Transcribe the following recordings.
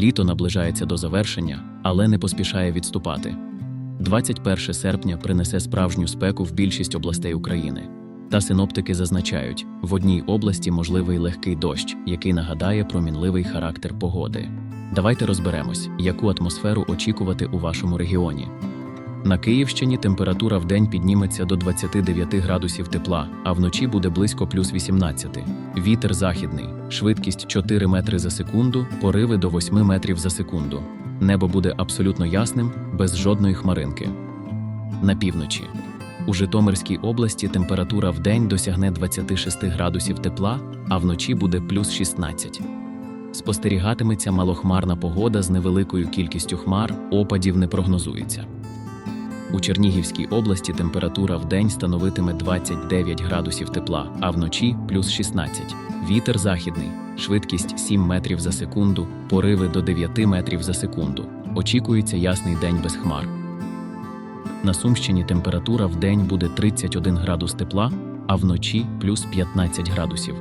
Літо наближається до завершення, але не поспішає відступати. 21 серпня принесе справжню спеку в більшість областей України. Та синоптики зазначають, в одній області можливий легкий дощ, який нагадає про мінливий характер погоди. Давайте розберемось, яку атмосферу очікувати у вашому регіоні. На Київщині температура в день підніметься до 29 градусів тепла, а вночі буде близько плюс 18. Вітер західний, швидкість 4 метри за секунду, пориви до 8 метрів за секунду. Небо буде абсолютно ясним, без жодної хмаринки. На півночі. У Житомирській області температура в день досягне 26 градусів тепла, а вночі буде плюс 16. Спостерігатиметься малохмарна погода з невеликою кількістю хмар, опадів не прогнозується. У Чернігівській області температура в день становитиме 29 градусів тепла, а вночі плюс 16. Вітер західний, швидкість 7 метрів за секунду, пориви до 9 метрів за секунду. Очікується ясний день без хмар. На Сумщині температура в день буде 31 градус тепла, а вночі плюс 15 градусів.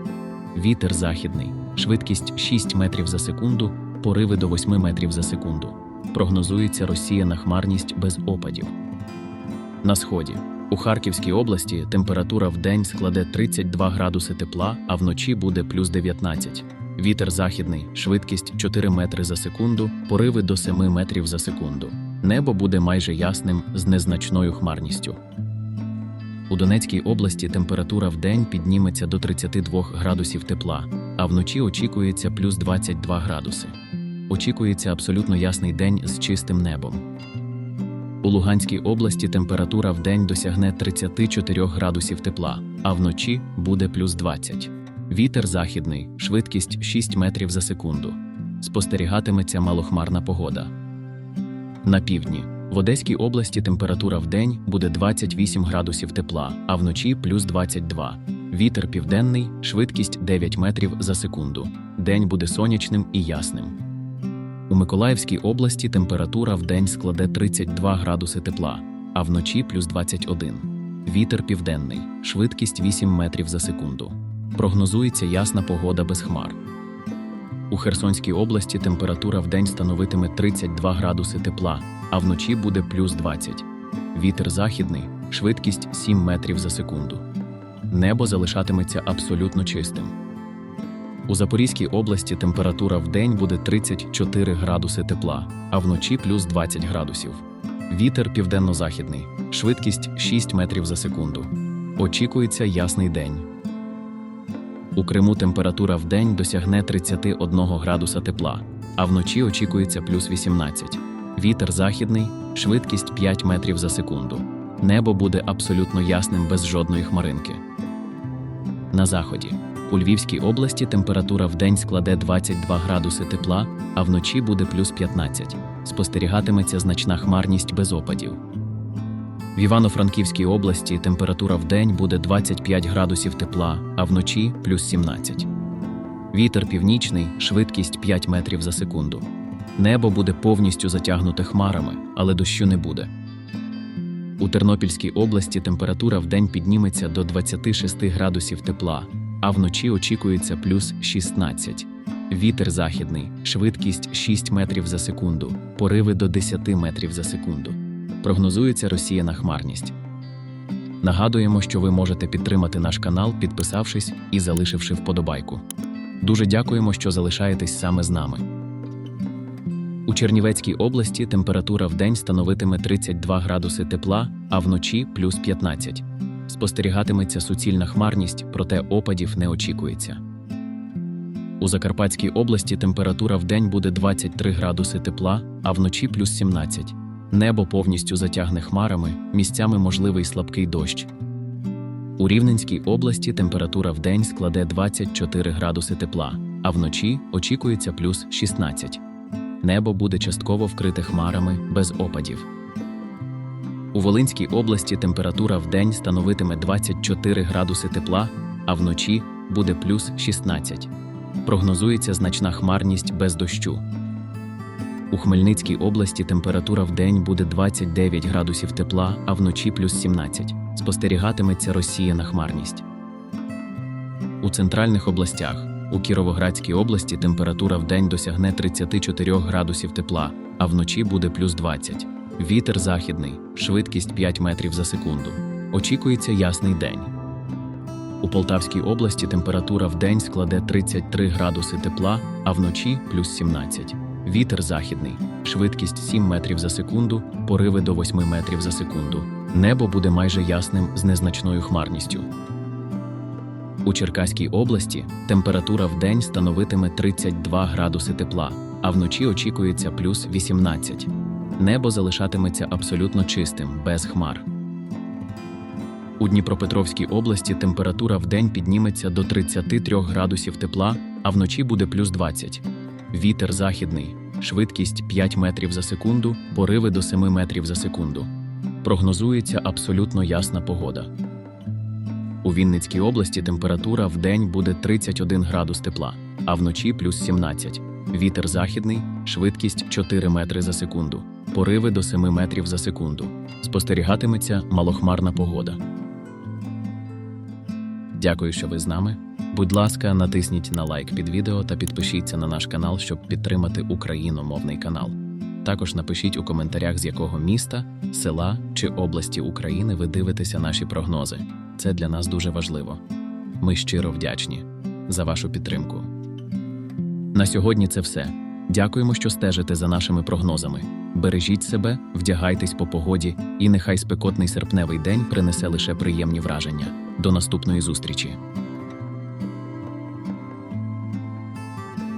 Вітер західний, швидкість 6 метрів за секунду, пориви до 8 метрів за секунду. Прогнозується розсіяна хмарність без опадів. На сході. У Харківській області температура в день складе 32 градуси тепла, а вночі буде плюс 19. Вітер західний, швидкість 4 метри за секунду, пориви до 7 метрів за секунду. Небо буде майже ясним з незначною хмарністю. У Донецькій області температура в день підніметься до 32 градусів тепла, а вночі очікується плюс 22 градуси. Очікується абсолютно ясний день з чистим небом. У Луганській області температура в день досягне 34 градусів тепла, а вночі буде плюс 20. Вітер західний, швидкість 6 метрів за секунду. Спостерігатиметься малохмарна погода. На півдні. В Одеській області температура в день буде 28 градусів тепла, а вночі плюс 22. Вітер південний, швидкість 9 метрів за секунду. День буде сонячним і ясним. У Миколаївській області температура в день складе 32 градуси тепла, а вночі плюс 21. Вітер південний, швидкість 8 метрів за секунду. Прогнозується ясна погода без хмар. У Херсонській області температура в день становитиме 32 градуси тепла, а вночі буде плюс 20. Вітер західний, швидкість 7 метрів за секунду. Небо залишатиметься абсолютно чистим. У Запорізькій області температура в день буде 34 градуси тепла, а вночі плюс 20 градусів. Вітер південно-західний, швидкість 6 метрів за секунду. Очікується ясний день. У Криму температура в день досягне 31 градуса тепла, а вночі очікується плюс 18. Вітер західний, швидкість 5 метрів за секунду. Небо буде абсолютно ясним без жодної хмаринки. На заході. У Львівській області температура в день складе 22 градуси тепла, а вночі буде плюс 15. Спостерігатиметься значна хмарність без опадів. В Івано-Франківській області температура в день буде 25 градусів тепла, а вночі плюс 17. Вітер північний, швидкість 5 метрів за секунду. Небо буде повністю затягнуте хмарами, але дощу не буде. У Тернопільській області температура в день підніметься до 26 градусів тепла, а вночі очікується плюс 16. Вітер західний, швидкість 6 метрів за секунду, пориви до 10 метрів за секунду. Прогнозується розсіяна хмарність. Нагадуємо, що ви можете підтримати наш канал, підписавшись і залишивши вподобайку. Дуже дякуємо, що залишаєтесь саме з нами. У Чернівецькій області температура в день становитиме 32 градуси тепла, а вночі плюс 15. Спостерігатиметься суцільна хмарність, проте опадів не очікується. У Закарпатській області температура в день буде 23 градуси тепла, а вночі плюс 17. Небо повністю затягне хмарами, місцями можливий слабкий дощ. У Рівненській області температура в день складе 24 градуси тепла, а вночі очікується плюс 16. Небо буде частково вкрите хмарами без опадів. У Волинській області температура в день становитиме 24 градуси тепла, а вночі буде плюс 16. Прогнозується значна хмарність без дощу. У Хмельницькій області температура в день буде 29 градусів тепла, а вночі плюс 17. Спостерігатиметься розсіяна хмарність. У центральних областях У Кіровоградській області температура в день досягне 34 градусів тепла, а вночі буде плюс 20. Вітер західний, швидкість 5 метрів за секунду. Очікується ясний день. У Полтавській області температура в день складе 33 градуси тепла, а вночі плюс 17. Вітер західний, швидкість 7 метрів за секунду, пориви до 8 метрів за секунду. Небо буде майже ясним з незначною хмарністю. У Черкаській області температура в день становитиме 32 градуси тепла, а вночі очікується плюс 18. Небо залишатиметься абсолютно чистим, без хмар. У Дніпропетровській області температура в день підніметься до 33 градусів тепла, а вночі буде плюс 20. Вітер західний, швидкість 5 метрів за секунду, пориви до 7 метрів за секунду. Прогнозується абсолютно ясна погода. У Вінницькій області температура в день буде 31 градус тепла, а вночі плюс 17. Вітер західний, швидкість 4 метри за секунду, пориви до 7 метрів за секунду. Спостерігатиметься малохмарна погода. Дякую, що ви з нами. Будь ласка, натисніть на лайк під відео та підпишіться на наш канал, щоб підтримати україномовний канал. Також напишіть у коментарях, з якого міста, села чи області України ви дивитеся наші прогнози. Це для нас дуже важливо. Ми щиро вдячні за вашу підтримку. На сьогодні це все. Дякуємо, що стежите за нашими прогнозами. Бережіть себе, вдягайтесь по погоді, і нехай спекотний серпневий день принесе лише приємні враження. До наступної зустрічі!